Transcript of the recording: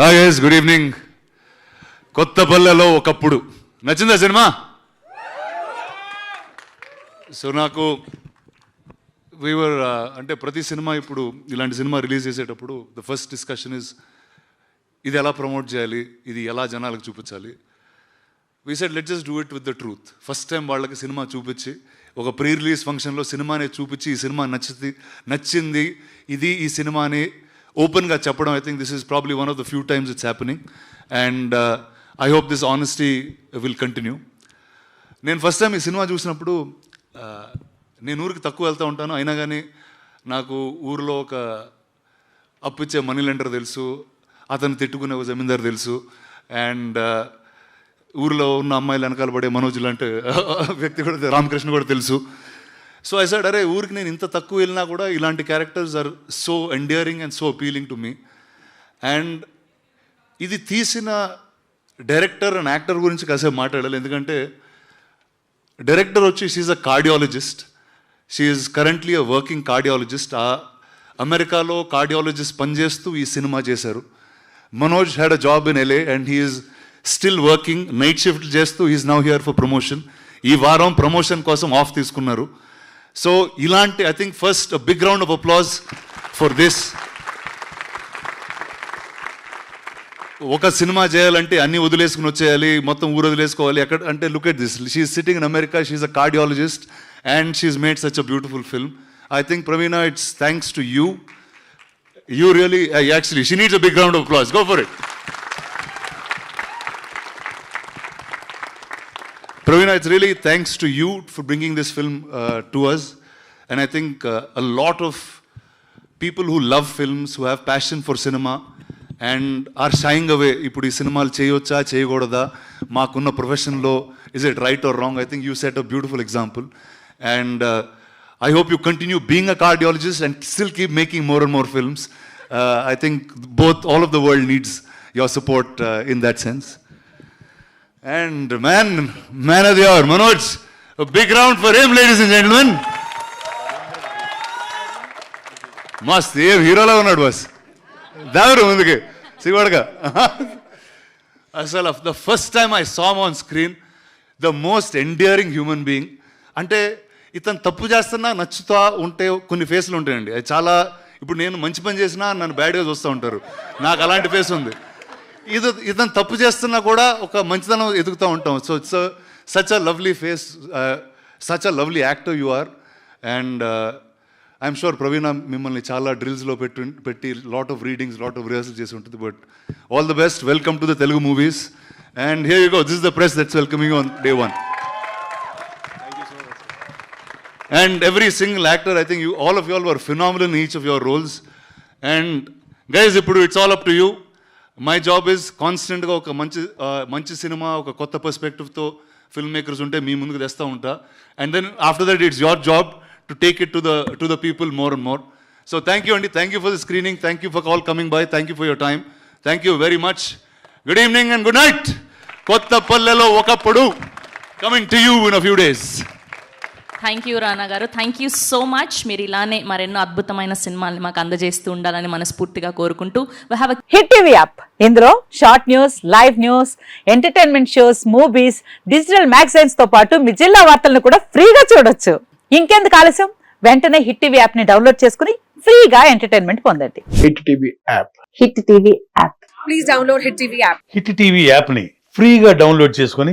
Hi yes good evening కొత్తపల్లెలో ఒకప్పుడు. నచ్చిందా సినిమా? సో నాకు వీవర్ uh, అంటే ప్రతి సినిమా ఇప్పుడు ఇలాంటి సినిమా రిలీజ్ చేసేటప్పుడు ద ఫస్ట్ డిస్కషన్ ఇస్ ఇది ఎలా ప్రమోట్ చేయాలి? ఇది ఎలా జనాలకు చూపించాలి? We said let just do it with the truth first time వాళ్ళకి సినిమా చూపించి ఒక ప్రీ రిలీజ్ ఫంక్షన్లో సినిమానే చూపించి ఈ సినిమా నచ్చింది నచ్చింది ఇది ఈ సినిమాని ఓపెన్గా చెప్పడం I think this is probably one of the few times it's happening and I hope this honesty will continue నేను ఫస్ట్ టైం ఈ సినిమా చూసినప్పుడు uh, నేను ఊరికి తక్కువ వెళ్తూ ఉంటాను. అయినా కానీ నాకు ఊరిలో ఒక అప్పిచ్చే మనీ లెండర్ తెలుసు. అతను తిట్టుకునే ఒక జమీందారు తెలుసు. అండ్ uh, ఊరిలో ఉన్న అమ్మాయిలు వెనకాల పడే మనోజులు లాంటి వ్యక్తి కూడా రామకృష్ణ కూడా తెలుసు. సో ఐ సైడ్ అరే ఊరికి నేను ఇంత తక్కువ వెళ్ళినా కూడా ఇలాంటి characters are so endearing and so appealing to me and ఇది తీసిన డైరెక్టర్ అండ్ యాక్టర్ గురించి కాసేపు మాట్లాడాలి. ఎందుకంటే డైరెక్టర్ వచ్చి she's a cardiologist she's currently a working cardiologist ఆ అమెరికాలో కార్డియాలజిస్ట్ పనిచేస్తూ ఈ సినిమా చేశారు. Manoj had a job in LA and he's still working night shift చేస్తూ he's now here for promotion ఈ వారం ప్రమోషన్ కోసం ఆఫ్ తీసుకున్నారు. సో ఇలాంటి I think first big round of applause for this ఒక సినిమా చేయాలంటే అన్ని వదిలేసుకుని వచ్చేయాలి మొత్తం ఊరు వదిలేసుకోవాలి. ఎక్కడ అంటే look at this she's sitting in America she's a cardiologist and she's made such a beautiful film I think Pravina it's thanks to you you really actually she needs a big round of applause go for it Pravina, it's really thanks to you for bringing this film uh, to us. And I think uh, a lot of people who love films, who have passion for cinema, and are shying away. ఇప్పుడు ఈ సినిమాలు చేయొచ్చా చేయకూడదా మాకున్న ప్రొఫెషన్లో is it right or wrong I think you set a beautiful example and I hope you continue being a cardiologist and still keep making more and more films I think both all of the world needs your support in that sense and man man of the hour Manoj big round for um ladies and gentlemen మస్త్ ఏం హీరోలా ఉన్నాడు బస్ దావరు ముందుకి. సిగోడగా అసలు the first time I saw on screen the most endearing human being అంటే ఇతను తప్పు చేస్తున్నా నచ్చుతా ఉంటే కొన్ని ఫేస్లు ఉంటాయండి. అది చాలా ఇప్పుడు నేను మంచి పని చేసినా నన్ను బ్యాడ్గా చూస్తూ ఉంటారు. నాకు అలాంటి ఫేస్ ఉంది. ఇది ఇతను తప్పు చేస్తున్నా కూడా ఒక మంచితనం ఎదుగుతూ ఉంటాం. So it's such a lovely face such a lovely actor you are and I'm sure Pravina మిమ్మల్ని చాలా డ్రిల్స్లో పెట్టి పెట్టి lot of readings lot of rehearsal చేసి ఉంటుంది. But all the best welcome to the Telugu movies and here you go this the press that's welcoming on day one every single actor i think you all of you all were phenomenal in each of your roles. And guys ఇప్పుడు it's all up to you my job is కాన్స్టెంట్గా ఒక మంచి మంచి cinema ఒక కొత్త పర్స్పెక్టివ్తో film makers ఉంటే మీ ముందుకు తెస్తూ ఉంటా. And then after that it's your job to take it to the to the people more and more so thank you అండి thank you for the screening thank you for all coming by thank you for your time thank you very much good evening and good night కొత్త పల్లెలో ఒకప్పుడు coming to you in a few days thank you Rana garu. Thank you so much మీరు ఇలానే మరెన్నో అద్భుతమైన సినిమాల్ని మాకు అందజేస్తూ ఉండాలని మనస్ఫూర్తిగా కోరుకుంటూ హిట్ టీవీ యాప్. ఇందులో short news live news entertainment shows movies digital మ్యాగజైన్స్తో పాటు మీ జిల్లా వార్తలను కూడా ఫ్రీగా చూడొచ్చు. ఇంకెందుకు ఆలస్యం? వెంటనే హిట్ టీవీ యాప్ని డౌన్లోడ్ చేసుకుని ఫ్రీగా ఎంటర్టైన్మెంట్ పొందండి. Hit TV app. Hit TV app. Please download Hit TV app. Hit TV యాప్ని ఫ్రీగా డౌన్లోడ్ చేసుకొని